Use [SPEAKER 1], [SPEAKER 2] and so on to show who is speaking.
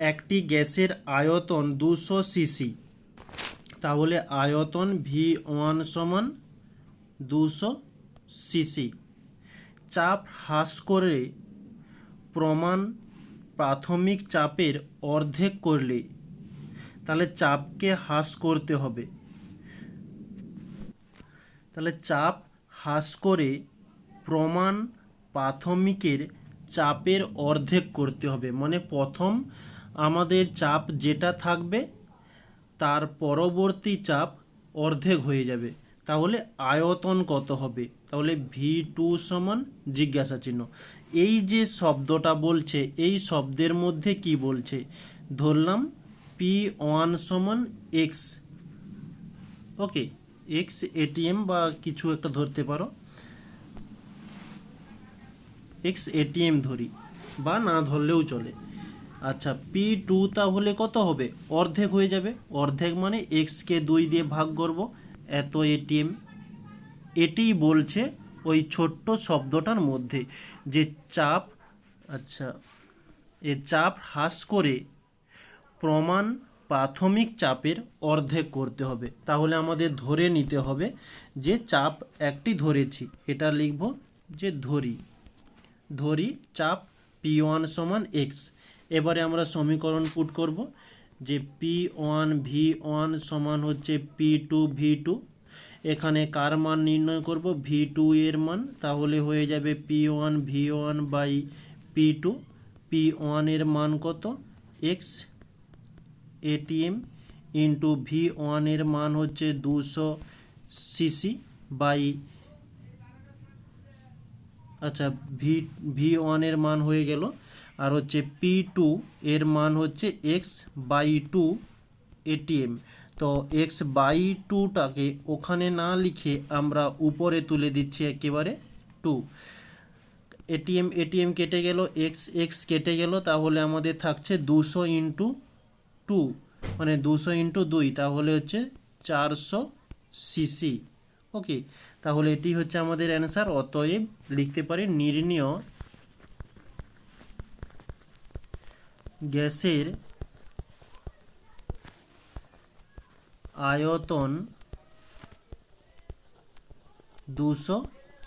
[SPEAKER 1] একটি গ্যাসের আয়তন দুশো সিসি। তাহলে আয়তন ভি ওয়ান সমান দুশো সিসি। চাপ হ্রাস করে প্রমাণ প্রাথমিক চাপের অর্ধেক করলে, তাহলে চাপকে হ্রাস করতে হবে। তাহলে চাপ হ্রাস করে প্রমাণ প্রাথমিকের চাপের অর্ধেক করতে হবে। মানে প্রথম আমাদের চাপ যেটা থাকবে, তার পরবর্তী চাপ অর্ধেক হয়ে যাবে। তাহলে আয়তন কত হবে? তাহলে ভি টু সমান জিজ্ঞাসা চিহ্ন। এই যে শব্দটা বলছে, এই শব্দের মধ্যে কি বলছে? ধরলাম পি ওয়ান সমান এক্স। ওকে, এক্স এটিএম বা কিছু একটা ধরতে পারো। এক্স এটিএম ধরি, বা না ধরলেও চলে। আচ্ছা পি টু তাহলে কত হবে? অর্ধেক হয়ে যাবে। অর্ধেক মানে এক্সকে দুই দিয়ে ভাগ করব। এত এটিএম এটিই বলছে ওই ছোট্ট শব্দটার মধ্যে যে চাপ আচ্ছা এ চাপ হ্রাস করে প্রমাণ প্রাথমিক চাপের অর্ধেক করতে হবে। তাহলে আমাদের ধরে নিতে হবে যে চাপ একটি ধরেছি। এটা লিখব যে ধরি। ধরি চাপ পি ওয়ান সমান এক্স এবারে আমরা সমীকরণ পুট করব, যে পি ওয়ান ভি ওয়ান সমান হচ্ছে পি টু ভি টু এখানে কার মান নির্ণয় করব? ভি টু এর মান। তাহলে হয়ে যাবে P one V one by P two P ওয়ানের মান কত? এক্স এটিএম ইন্টু ভি ওয়ানের মান হচ্ছে দুশো সিসি বাই আচ্ছা ভি ভি ওয়ানের মান হয়ে গেল। আর হচ্ছে পি টু এর মান হচ্ছে এক্স বাই টু এটিএম তো এক্স বাই টুটাকে ওখানে না লিখে আমরা উপরে তুলে দিচ্ছি একেবারে টু এটিএম এটিএম কেটে গেল এক্স এক্স কেটে গেল, তাহলে আমাদের থাকছে দুশো ইন্টু টু মানে দুশো ইন্টু দুই, তাহলে হচ্ছে চারশো সিসি ওকে তাহলে এটি হচ্ছে আমাদের অ্যান্সার অতএব লিখতে পারি নির্ণীয় গ্যাসের আয়তন দুশো